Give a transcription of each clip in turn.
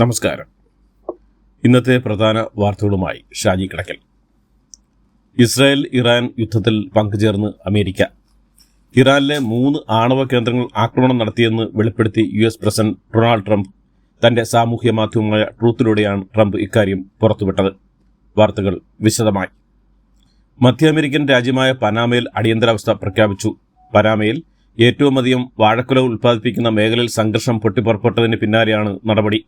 നമസ്കാരം. ഇന്നത്തെ പ്രധാന വാർത്തകളുമായി ഷാജി കിടക്കൽ. ഇസ്രായേൽ ഇറാൻ യുദ്ധത്തിൽ പങ്കുചേർന്ന് അമേരിക്ക. ഇറാനിലെ മൂന്ന് ആണവ കേന്ദ്രങ്ങൾ ആക്രമണം നടത്തിയെന്ന് വെളിപ്പെടുത്തി U S president Donald Trump തന്റെ സാമൂഹ്യ മാധ്യമമായ ട്രൂത്തിലൂടെയാണ് ട്രംപ് ഇക്കാര്യം പുറത്തുവിട്ടത്. വാർത്തകൾ വിശദമായി. മധ്യ അമേരിക്കൻ രാജ്യമായ പനാമയിൽ അടിയന്തരാവസ്ഥ പ്രഖ്യാപിച്ചു. പനാമയിൽ ഏറ്റവുമധികം വാഴക്കുല ഉൽപ്പാദിപ്പിക്കുന്ന മേഖലയിൽ സംഘർഷം പൊട്ടിപ്പുറപ്പെട്ടതിന് പിന്നാലെയാണ് നടപടി.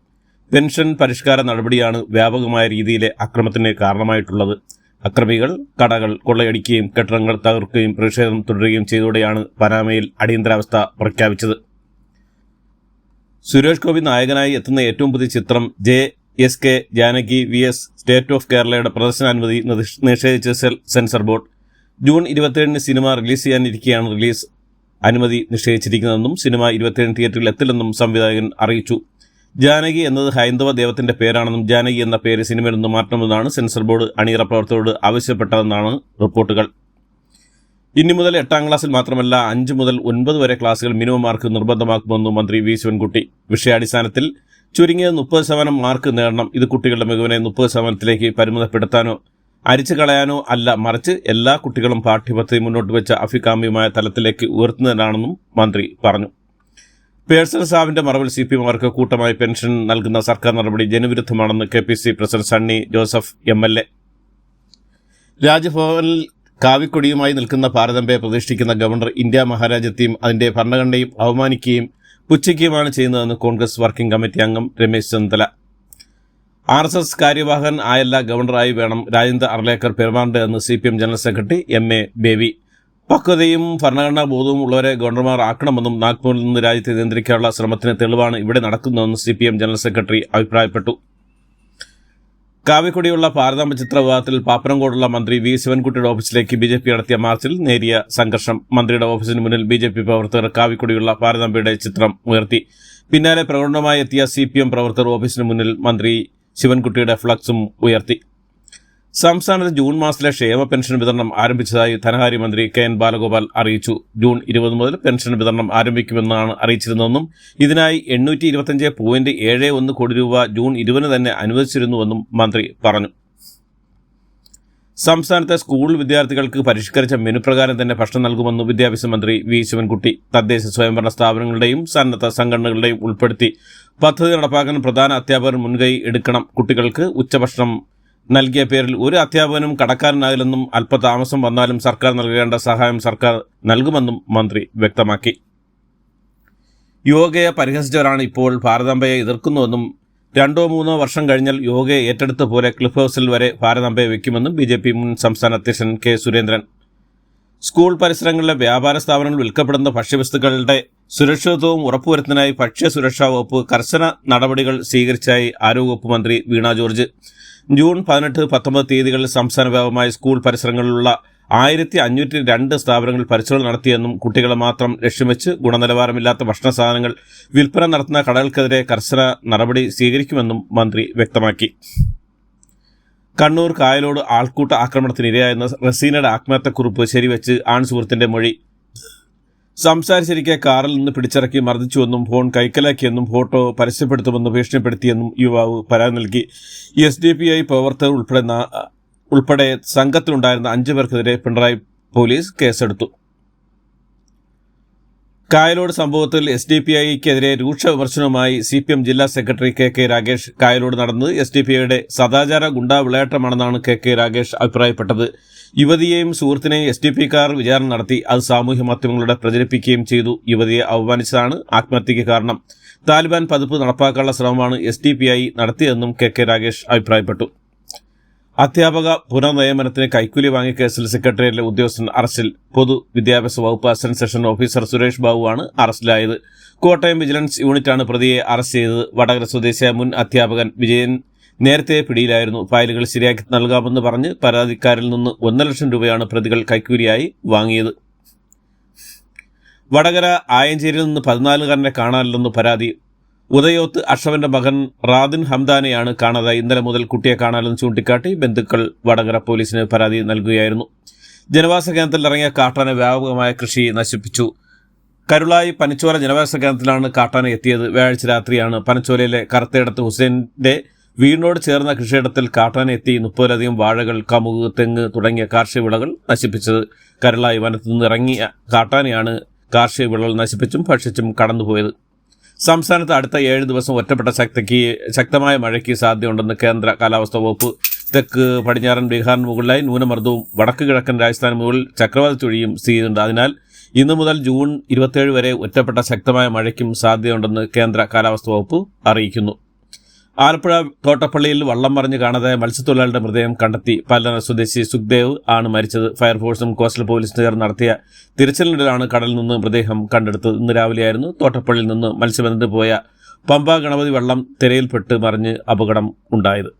പെൻഷൻ പരിഷ്കാര നടപടിയാണ് വ്യാപകമായ രീതിയിലെ അക്രമത്തിന് കാരണമായിട്ടുള്ളത്. അക്രമികൾ കടകൾ കൊള്ളയടിക്കുകയും കെട്ടിടങ്ങൾ തകർക്കുകയും പ്രതിഷേധം തുടരുകയും ചെയ്തതോടെയാണ് പനാമയിൽ അടിയന്തരാവസ്ഥ പ്രഖ്യാപിച്ചത്. സുരേഷ് ഗോപി നായകനായി എത്തുന്ന ഏറ്റവും പുതിയ ചിത്രം J S K Janaki V S state of കേരളയുടെ പ്രദർശനാനുമതി നിഷ്- നിഷേധിച്ച സെൻസർ ബോർഡ്. ജൂൺ ഇരുപത്തിയേഴിന് സിനിമ റിലീസ് ചെയ്യാനിരിക്കെയാണ് റിലീസ് അനുമതി നിഷേധിച്ചിരിക്കുന്നതെന്നും സിനിമ ഇരുപത്തിയേഴ് തിയേറ്ററിൽ എത്തില്ലെന്നും സംവിധായകൻ അറിയിച്ചു. ജാനകി എന്നത് ഹൈന്ദവ ദൈവത്തിന്റെ പേരാണെന്നും ജാനകി എന്ന പേര് സിനിമയിൽ നിന്ന് മാറ്റണമെന്നാണ് സെൻസർ ബോർഡ് അണിയറ പ്രവർത്തകരോട് ആവശ്യപ്പെട്ടതെന്നാണ് റിപ്പോർട്ടുകൾ. ഇനി മുതൽ എട്ടാം ക്ലാസ്സിൽ മാത്രമല്ല അഞ്ച് മുതൽ ഒൻപത് വരെ ക്ലാസ്സുകൾ മിനിമം മാർക്ക് നിർബന്ധമാക്കുമെന്ന് മന്ത്രി വി ശിവൻകുട്ടി. വിഷയാടിസ്ഥാനത്തിൽ ചുരുങ്ങിയത് മുപ്പത് ശതമാനം മാർക്ക് നേടണം. ഇത് കുട്ടികളുടെ മികവിനെ മുപ്പത് ശതമാനത്തിലേക്ക് പരിമിതപ്പെടുത്താനോ അരിച്ചു കളയാനോ അല്ല മറിച്ച് എല്ലാ കുട്ടികളും പാഠ്യപദ്ധതി മുന്നോട്ട് വെച്ച അഭികാമ്യമായ തലത്തിലേക്ക് ഉയർത്തുന്നതിനാണെന്നും മന്ത്രി പറഞ്ഞു. പേഴ്സണൽ സ്റ്റാഫിന്റെ മറവിൽ സി പി എമ്മാർക്ക് കൂട്ടമായി പെൻഷൻ നൽകുന്ന സർക്കാർ നടപടി ജനവിരുദ്ധമാണെന്ന് K P C president Sunny Joseph M L A. രാജ്ഭവനിൽ കാവിക്കൊടിയുമായി നിൽക്കുന്ന ഭാരതമ്പയെ പ്രതിഷ്ഠിക്കുന്ന ഗവർണർ ഇന്ത്യ മഹാരാജ്യത്തെയും അതിന്റെ ഭരണഘടനയും അവമാനിക്കുകയും പുച്ഛിക്കുകയുമാണ് ചെയ്യുന്നതെന്ന് കോൺഗ്രസ് വർക്കിംഗ് കമ്മിറ്റി അംഗം Ramesh Chennithala. R S S കാര്യവാഹകൻ ആയല്ല ഗവർണറായി വേണം Rajendra Arlekar പെരുമാറേണ്ടതെന്ന് C P M general secretary M A Baby. പക്വതയും ഭരണഘടനാ ബോധവും ഉള്ളവരെ ഗവർണർമാർ ആക്കണമെന്നും നാഗ്പൂരിൽ നിന്ന് രാജ്യത്തെ നിയന്ത്രിക്കാനുള്ള ശ്രമത്തിന് തെളിവാണ് ഇവിടെ നടക്കുന്നതെന്ന് C P M general secretary അഭിപ്രായപ്പെട്ടു. കാവിക്കൊടിയുള്ള പാരതാമ്പ ചിത്ര വിവാദത്തിൽ പാപ്പനംകോടുള്ള മന്ത്രി വി ശിവൻകുട്ടിയുടെ ഓഫീസിലേക്ക് ബി ജെ പി നടത്തിയ മാർച്ചിൽ നേരിയ സംഘർഷം. മന്ത്രിയുടെ ഓഫീസിന് മുന്നിൽ ബി ജെ പി പ്രവർത്തകർ കാവിക്കൊടിയുള്ള പാരതാമ്പയുടെ ചിത്രം ഉയർത്തി. പിന്നാലെ പ്രകടനമായി എത്തിയ സി പി എം പ്രവർത്തകർ ഓഫീസിന് മുന്നിൽ മന്ത്രി ശിവൻകുട്ടിയുടെ ഫ്ലക്സും ഉയർത്തി. സംസ്ഥാനത്ത് ജൂൺ മാസത്തിലെ ക്ഷേമ പെൻഷൻ വിതരണം ആരംഭിച്ചതായി ധനകാര്യമന്ത്രി കെ എൻ ബാലഗോപാൽ അറിയിച്ചു. ജൂൺ ഇരുപത് മുതൽ പെൻഷൻ വിതരണം ആരംഭിക്കുമെന്നാണ് അറിയിച്ചിരുന്നതെന്നും ഇതിനായി എണ്ണൂറ്റി ഇരുപത്തിയഞ്ച് പോയിന്റ് ഏഴ് ഒന്ന് കോടി രൂപ ജൂൺ ഇരുപതിന് തന്നെ അനുവദിച്ചിരുന്നുവെന്നും മന്ത്രി പറഞ്ഞു. സംസ്ഥാനത്തെ സ്കൂൾ വിദ്യാർത്ഥികൾക്ക് പരിഷ്കരിച്ച മെനു പ്രകാരം തന്നെ ഭക്ഷണം നൽകുമെന്ന് വിദ്യാഭ്യാസ മന്ത്രി വി. ശിവൻകുട്ടി തദ്ദേശ സ്വയംഭരണ സ്ഥാപനങ്ങളുടെയും സന്നദ്ധ സംഘടനകളുടെയും ഉൾപ്പെടുത്തി. പദ്ധതി നടപ്പാക്കാൻ പ്രധാന അധ്യാപകർ മുൻകൈ എടുക്കണം. കുട്ടികൾക്ക് ഉച്ചഭക്ഷണം നൽകിയ പേരിൽ ഒരു അധ്യാപകനും കടക്കാരനാകില്ലെന്നും അല്പതാമസം വന്നാലും സർക്കാർ നൽകേണ്ട സഹായം സർക്കാർ നൽകുമെന്നും മന്ത്രി വ്യക്തമാക്കി. യോഗയെ പരിഹസിച്ചവരാണ് ഇപ്പോൾ ഭാരതാംബയെ എതിർക്കുന്നുവെന്നും രണ്ടോ മൂന്നോ വർഷം കഴിഞ്ഞാൽ യോഗയെ ഏറ്റെടുത്ത പോലെ ക്ലിഫ് ഹൗസിൽ വരെ ഭാരതാംബയെ വയ്ക്കുമെന്നും ബി ജെ പി മുൻ സംസ്ഥാന അധ്യക്ഷൻ കെ സുരേന്ദ്രൻ. സ്കൂൾ പരിസരങ്ങളിലെ വ്യാപാര സ്ഥാപനങ്ങൾ വിൽക്കപ്പെടുന്ന ഭക്ഷ്യവസ്തുക്കളുടെ സുരക്ഷിതത്വവും ഉറപ്പുവരുത്തുന്നതിനായി ഭക്ഷ്യ സുരക്ഷാ വകുപ്പ് കർശന നടപടികൾ സ്വീകരിച്ചായി ആരോഗ്യവകുപ്പ് മന്ത്രി വീണ ജോർജ്. ജൂൺ പതിനെട്ട് പത്തൊമ്പത് തീയതികളിൽ സംസ്ഥാന വ്യാപകമായി സ്കൂൾ പരിസരങ്ങളിലുള്ള ആയിരത്തി അഞ്ഞൂറ്റി രണ്ട് സ്ഥാപനങ്ങളിൽ പരിശോധന നടത്തിയെന്നും കുട്ടികളെ മാത്രം ലക്ഷ്യം വെച്ച് ഗുണനിലവാരമില്ലാത്ത ഭക്ഷണ സാധനങ്ങൾ വിൽപ്പന നടത്തുന്ന കടകൾക്കെതിരെ കർശന നടപടി സ്വീകരിക്കുമെന്നും മന്ത്രി വ്യക്തമാക്കി. കണ്ണൂർ കായലോട് ആൾക്കൂട്ട ആക്രമണത്തിനിരയായെന്ന റസീനയുടെ ആത്മഹത്യക്കുറിപ്പ് ശരിവെച്ച് ആൺ സുഹൃത്തിന്റെ മൊഴി. സംസാരിച്ചിരിക്കെ കാറിൽ നിന്ന് പിടിച്ചിറക്കി മർദ്ദിച്ചുവെന്നും ഫോൺ കൈക്കലാക്കിയെന്നും ഫോട്ടോ പരസ്യപ്പെടുത്തുമെന്ന് ഭീഷണിപ്പെടുത്തിയെന്നും യുവാവ് പരാതി നൽകി. എസ് ഡി പി ഐ പ്രവർത്തകർ ഉൾപ്പെടെ ഉൾപ്പെടെ സംഘത്തിലുണ്ടായിരുന്ന അഞ്ചു പേർക്കെതിരെ പിണറായി പോലീസ് കേസെടുത്തു. കായലോട് സംഭവത്തിൽ എസ് ഡി പി ഐക്കെതിരെ രൂക്ഷ വിമർശനവുമായി സി പി എം ജില്ലാ secretary K K Ragesh Kayalode നടന്നത് എസ് ഡി പി ഐയുടെ സദാചാര ഗുണ്ടാ വിളയാട്ടമാണെന്നാണ് കെ കെ രാഗേഷ് അഭിപ്രായപ്പെട്ടത്. യുവതിയെയും സുഹൃത്തിനെയും എസ് ഡി പി കാർ വിചാരണ നടത്തി അത് സാമൂഹ്യ മാധ്യമങ്ങളിലൂടെ പ്രചരിപ്പിക്കുകയും ചെയ്തു. യുവതിയെ അവമാനിച്ചതാണ് ആത്മഹത്യയ്ക്ക് കാരണം. താലിബാൻ പതിപ്പ് നടപ്പാക്കാനുള്ള ശ്രമമാണ് എസ് ഡി പി ഐ നടത്തിയതെന്നും കെ കെ രാഗേഷ് അഭിപ്രായപ്പെട്ടു. അധ്യാപക പുനർനിയമനത്തിന് കൈക്കൂലി വാങ്ങിയ കേസിൽ സെക്രട്ടേറിയറ്റിലെ ഉദ്യോഗസ്ഥൻ അറസ്റ്റിൽ പൊതുവിദ്യാഭ്യാസ വകുപ്പ് അസിസ്റ്റന്റ് സെഷൻ ഓഫീസർ സുരേഷ് ബാബുവാണ് അറസ്റ്റിലായത്. കോട്ടയം വിജിലൻസ് യൂണിറ്റാണ് പ്രതിയെ അറസ്റ്റ് ചെയ്തത്. വടകര സ്വദേശിയായ മുൻ അധ്യാപകൻ വിജയൻ നേരത്തെ പിടിയിലായിരുന്നു. ഫയലുകൾ ശരിയാക്കി നൽകാമെന്ന് പറഞ്ഞ് പരാതിക്കാരിൽ നിന്ന് ഒന്നര ലക്ഷം രൂപയാണ് പ്രതികൾ കൈക്കൂലിയായി വാങ്ങിയത്. വടകര ആയഞ്ചേരിയിൽ നിന്ന് പതിനാലുകാരനെ കാണാനില്ലെന്ന് പരാതി ഉദയോത്ത് അഷവന്റെ മകൻ റാദിൻ ഹംദാനെയാണ് കാണാതായി. ഇന്നലെ മുതൽ കുട്ടിയെ കാണാനെന്ന് ചൂണ്ടിക്കാട്ടി ബന്ധുക്കൾ വടകര പോലീസിന് പരാതി നൽകുകയായിരുന്നു. ജനവാസ കേന്ദ്രത്തിൽ ഇറങ്ങിയ കാട്ടാന വ്യാപകമായ കൃഷി നശിപ്പിച്ചു. കരുളായി പനച്ചോല ജനവാസ കേന്ദ്രത്തിലാണ് കാട്ടാന എത്തിയത്. വ്യാഴാഴ്ച രാത്രിയാണ് പനച്ചോലയിലെ കറുത്തയിടത്ത് ഹുസൈന്റെ വീടിനോട് ചേർന്ന കൃഷിയിടത്തിൽ കാട്ടാന എത്തി മുപ്പതിലധികം വാഴകൾ കമുക് തെങ്ങ് തുടങ്ങിയ കാർഷിക വിളകൾ നശിപ്പിച്ചത്. കരുളായി വനത്തു നിന്ന് ഇറങ്ങിയ കാട്ടാനയാണ് കാർഷിക വിളകൾ നശിപ്പിച്ചും ഭക്ഷിച്ചും കടന്നുപോയത്. സംസ്ഥാനത്ത് അടുത്ത ഏഴ് ദിവസം ഒറ്റപ്പെട്ട ശക്തിക്ക് ശക്തമായ മഴയ്ക്ക് സാധ്യതയുണ്ടെന്ന് കേന്ദ്ര കാലാവസ്ഥാ വകുപ്പ്. തെക്ക് പടിഞ്ഞാറൻ ബീഹാറിന് മുകളിലായി ന്യൂനമർദ്ദവും വടക്ക് കിഴക്കൻ രാജസ്ഥാൻ മുകളിൽ ചക്രവാത ചുഴിയും സ്ഥിതിയുണ്ട് അതിനാൽ ഇന്ന് മുതൽ ജൂൺ ഇരുപത്തിയേഴ് വരെ ഒറ്റപ്പെട്ട ശക്തമായ മഴയ്ക്കും സാധ്യതയുണ്ടെന്ന് കേന്ദ്ര കാലാവസ്ഥാ വകുപ്പ് അറിയിക്കുന്നു. ആലപ്പുഴ തോട്ടപ്പള്ളിയിൽ വള്ളം മറിഞ്ഞ് കാണാതെ മത്സ്യത്തൊഴിലാളിയുടെ മൃതദേഹം കണ്ടെത്തി. പല്ലറ സ്വദേശി സുഖ്ദേവ് ആണ് മരിച്ചത്. ഫയർഫോഴ്സും കോസ്റ്റൽ പോലീസും ചേർന്ന് നടത്തിയ തിരച്ചിലിനിടെയാണ് കടലിൽ നിന്ന് മൃതദേഹം കണ്ടെടുത്തത്. ഇന്ന് രാവിലെയായിരുന്നു തോട്ടപ്പള്ളിയിൽ നിന്ന് മത്സ്യബന്ധനത്തിന് പോയ പമ്പ ഗണപതി വെള്ളം തിരയിൽപ്പെട്ട് മറിഞ്ഞ് അപകടം ഉണ്ടായത്.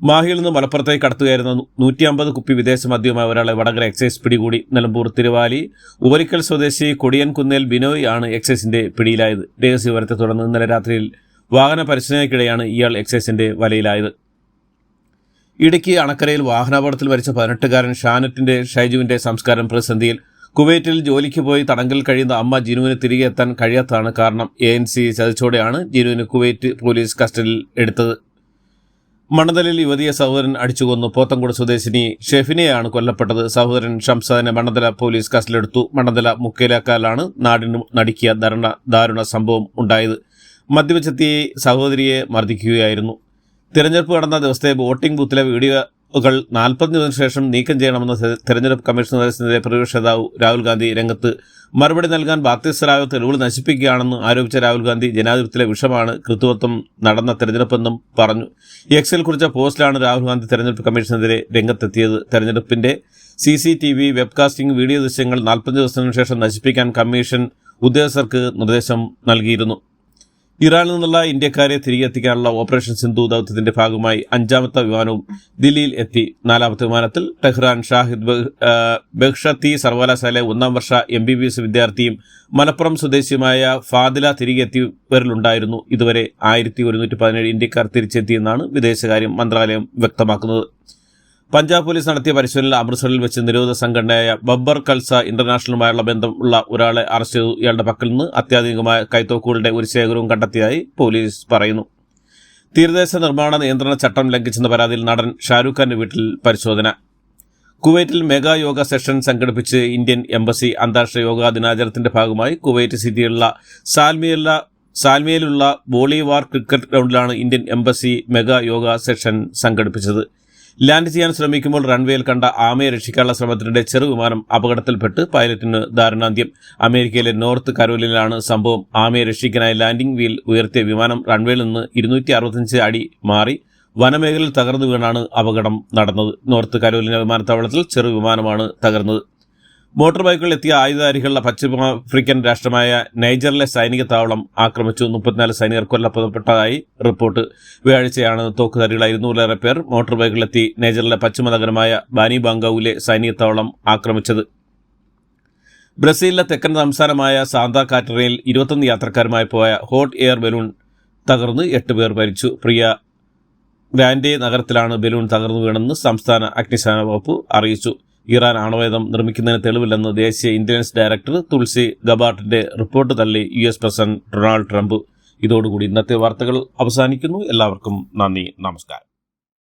മാഹിയിൽ നിന്ന് മലപ്പുറത്തേക്ക് കടത്തുകയായിരുന്ന നൂറ്റി അമ്പത് കുപ്പി വിദേശ മദ്യവുമായി ഒരാളെ വടകര എക്സൈസ് പിടികൂടി. നിലമ്പൂർ തിരുവാലി ഉപരിക്കൽ സ്വദേശി കൊടിയൻകുന്നേൽ ബിനോയ് ആണ് എക്സൈസിന്റെ പിടിയിലായത്. രഹസ്യവിവരത്തെ തുടർന്ന് ഇന്നലെ രാത്രിയിൽ വാഹന പരിശോധനയ്ക്കിടെയാണ് ഇയാൾ എക്സൈസിന്റെ വലയിലായത്. ഇടുക്കി അണക്കരയിൽ വാഹനാപകടത്തിൽ മരിച്ച പതിനെട്ടുകാരൻ ഷാനറ്റിന്റെ ഷൈജുവിന്റെ സംസ്കാരം പ്രതിസന്ധിയിൽ കുവൈറ്റിൽ ജോലിക്ക് പോയി തടങ്കൽ കഴിയുന്ന അമ്മ ജിനുവിന് തിരികെ എത്താൻ കഴിയാത്തതാണ് കാരണം. എ എൻ സി ചതിച്ചോടെയാണ് ജിനുവിന് കുവൈറ്റ് പോലീസ് കസ്റ്റഡിയിൽ എടുത്തത്. മണ്ണതലിൽ യുവതിയെ സഹോദരൻ അടിച്ചുകൊന്നു. പോത്തങ്കോട് സ്വദേശിനി ഷെഫിനെയാണ് കൊല്ലപ്പെട്ടത്. സഹോദരൻ ഷംസാദിനെ മണ്ണതല പോലീസ് കസ്റ്റഡിയിലെടുത്തു. മണ്ണതല മുക്കേലാക്കാലാണ് നാടിന് നടുക്കിയ ദാരുണ ദാരുണ സംഭവം ഉണ്ടായത്. മദ്യപിച്ചെത്തി സഹോദരിയെ മർദ്ദിക്കുകയായിരുന്നു. തിരഞ്ഞെടുപ്പ് നടന്ന ദിവസത്തെ വോട്ടിംഗ് ബൂത്തിലെ വീഡിയോകൾ നാൽപ്പത് ദിവസത്തിന് ശേഷം നീക്കം ചെയ്യണമെന്ന് തെരഞ്ഞെടുപ്പ് കമ്മീഷൻ നിർദ്ദേശത്തിനെതിരെ പ്രതിപക്ഷ നേതാവ് രാഹുൽ ഗാന്ധി രംഗത്ത് മറുപടി നൽകാൻ ബാധ്യസ്ഥരായ തെളിവുകൾ നശിപ്പിക്കുകയാണെന്ന് ആരോപിച്ച രാഹുൽ ഗാന്ധി ജനാധിപത്യത്തിലെ വിഷമാണ് കൃത്രിമത്വം നടന്ന തെരഞ്ഞെടുപ്പെന്നും പറഞ്ഞു. എക്സിൽ കുറിച്ച പോസ്റ്റിലാണ് രാഹുൽ ഗാന്ധി തെരഞ്ഞെടുപ്പ് കമ്മീഷനെതിരെ രംഗത്തെത്തിയത്. തെരഞ്ഞെടുപ്പിന്റെ C C T V webcasting video ദൃശ്യങ്ങൾ നാൽപ്പത് ദിവസത്തിനു ശേഷം നശിപ്പിക്കാൻ കമ്മീഷൻ ഉദ്യോഗസ്ഥർക്ക് നിർദ്ദേശം നൽകിയിരുന്നു. ഇറാനിൽ നിന്നുള്ള ഇന്ത്യക്കാരെ തിരികെ എത്തിക്കാനുള്ള ഓപ്പറേഷൻ സിന്ധു ദൗത്യത്തിന്റെ ഭാഗമായി അഞ്ചാമത്തെ വിമാനവും ദില്ലിയിൽ എത്തി. നാലാമത്തെ വിമാനത്തിൽ ടെഹ്റാൻ ഷാഹിദ് ബെഹ്ഷത്തി സർവകലാശാല ഒന്നാം വർഷ എം ബി ബി എസ് വിദ്യാർത്ഥിയും മലപ്പുറം സ്വദേശിയുമായ ഫാദില തിരികെ എത്തിയവരിലുണ്ടായിരുന്നു. ഇതുവരെ ആയിരത്തി ഒരുന്നൂറ്റി പതിനേഴ് ഇന്ത്യക്കാർ തിരിച്ചെത്തിയെന്നാണ് വിദേശകാര്യ മന്ത്രാലയം വ്യക്തമാക്കുന്നത്. പഞ്ചാബ് പോലീസ് നടത്തിയ പരിശോധനയിൽ അമൃത്സറിൽ വെച്ച് നിരോധിത സംഘടനയായ ബബ്ബർ കൽസ ഇന്റർനാഷണലുമായുള്ള ബന്ധമുള്ള ഒരാളെ അറസ്റ്റ് ചെയ്തു. ഇയാളുടെ പക്കൽ നിന്ന് അത്യാധുനികമായ കൈത്തോക്കുകളുടെ ഒരു ശേഖരവും കണ്ടെത്തിയതായി പോലീസ് പറയുന്നു. തീരദേശ നിർമ്മാണ നിയന്ത്രണ ചട്ടം ലംഘിച്ചെന്ന പരാതിയിൽ നടൻ ഷാരൂഖ് ഖാന്റെ വീട്ടിൽ പരിശോധന. കുവൈറ്റിൽ മെഗാ യോഗ സെഷൻ സംഘടിപ്പിച്ച് ഇന്ത്യൻ എംബസി അന്താരാഷ്ട്ര യോഗാ ദിനാചരണത്തിന്റെ ഭാഗമായി കുവൈറ്റ് സിറ്റിയിലുള്ള സാൽമിയല്ല സാൽമിയയിലുള്ള ബോളിവാർ cricket ഗ്രൗണ്ടിലാണ് Indian embassy mega yoga session സംഘടിപ്പിച്ചത്. ലാൻഡ് ചെയ്യാൻ ശ്രമിക്കുമ്പോൾ റൺവേയിൽ കണ്ട ആമയെ രക്ഷിക്കാനുള്ള ശ്രമത്തിനിടെ ചെറുവിമാനം അപകടത്തിൽപ്പെട്ട് പൈലറ്റിന് ദാരുണാന്ത്യം. അമേരിക്കയിലെ നോർത്ത് കരോലിനാണ് സംഭവം. ആമയെ രക്ഷിക്കാനായി ലാൻഡിംഗ് വീൽ ഉയർത്തിയ വിമാനം റൺവേയിൽ നിന്ന് ഇരുന്നൂറ്റി അടി മാറി വനമേഖലയിൽ തകർന്നു വീണാണ് അപകടം നടന്നത്. നോർത്ത് കരോലിന വിമാനത്താവളത്തിൽ ചെറു വിമാനമാണ് തകർന്നത്. മോട്ടോർ ബൈക്കുകളിൽ എത്തിയ ആയുധധാരികളുടെ പശ്ചിമാഫ്രിക്കൻ രാഷ്ട്രമായ നൈജറിലെ സൈനിക താവളം ആക്രമിച്ചു. മുപ്പത്തിനാല് സൈനികർ കൊല്ലപ്പെട്ടതായി റിപ്പോർട്ട്. വ്യാഴാഴ്ചയാണ് തോക്കുധാരികളായ ഇരുന്നൂറിലേറെ പേർ മോട്ടോർ ബൈക്കുകളിലെത്തി നൈജറിലെ പശ്ചിമ നഗരമായ ബാനി ബാങ്കാവിലെ സൈനിക താവളം ആക്രമിച്ചത്. ബ്രസീലിലെ തെക്കൻ സംസ്ഥാനമായ സാന്താ കാറ്ററയിൽ ഇരുപത്തൊന്ന് യാത്രക്കാരുമായി പോയ ഹോട്ട് എയർ ബലൂൺ തകർന്ന് എട്ട് പേർ മരിച്ചു. പ്രിയ ഗ്രാൻഡെ നഗരത്തിലാണ് ബലൂൺ തകർന്നു വീണെന്ന് സംസ്ഥാന അഗ്നിശമന വകുപ്പ് അറിയിച്ചു. ഇറാൻ ആണവേദം നിർമ്മിക്കുന്നതിന് തെളിവില്ലെന്ന് ദേശീയ ഇന്റലിജൻസ് ഡയറക്ടർ തുൾസി ഗബാർട്ടിന്റെ റിപ്പോർട്ട് തള്ളി U S president Donald Trump. ഇതോടുകൂടി ഇന്നത്തെ വാർത്തകൾ അവസാനിക്കുന്നു. എല്ലാവർക്കും നന്ദി നമസ്കാരം.